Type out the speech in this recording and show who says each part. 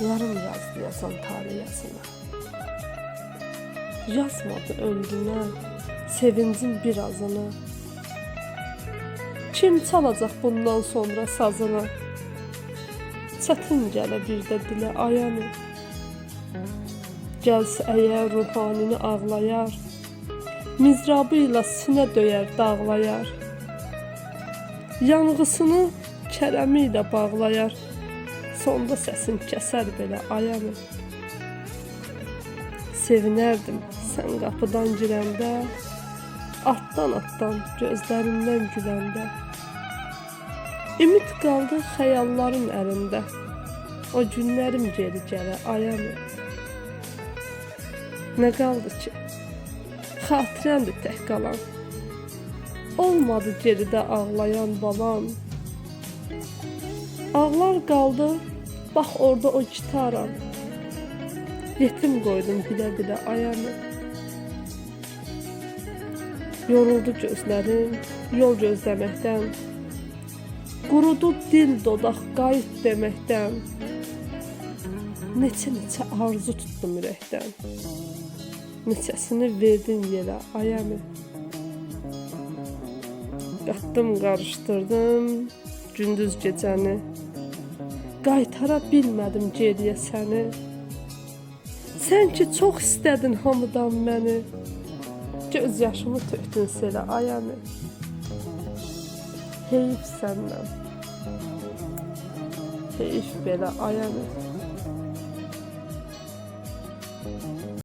Speaker 1: Yarım yazdı yazan tarihiyasına. Yazmadı ömrüne, sevincin birazını. Kim çalacak bundan sonra sazını? Çətin gələ bir də dilə ayanı. Gəlsə əgər ruhanini ağlayar, mizrabı ilə sinə döyər, dağlayar. Yanğısını kərəmi bağlayar. Sonda səsin kəsər belə ayanı. Sevinərdim sən qapıdan girəndə, atdan atdan gözlərindən güləndə. Ümid qaldı xəyalların əlində. O günlərim geri gələ ayanı. Nə qaldı ki? Xatirəndir tək qalan. Olmadı geridə ağlayan balam. Ağlar qaldı, bax orada o gitaram. Yetim qoydum bilə-bilə ayanı. Yoruldu gözlərim, yol gözləməkdən. Qurudu dil dodaq qayıt deməkdən. Neçə-neçə arzu tutdum ürəkdən. Neçəsini verdin yerə ayəmi. Qatdım, qarışdırdım gündüz gecəni. Qaytara bilmədim geriyə səni. Sən ki çox istədin hamıdan məni. Göz yaşımı tökdün selə ayəmi. Heyif səndən. Heyif belə ayəmi.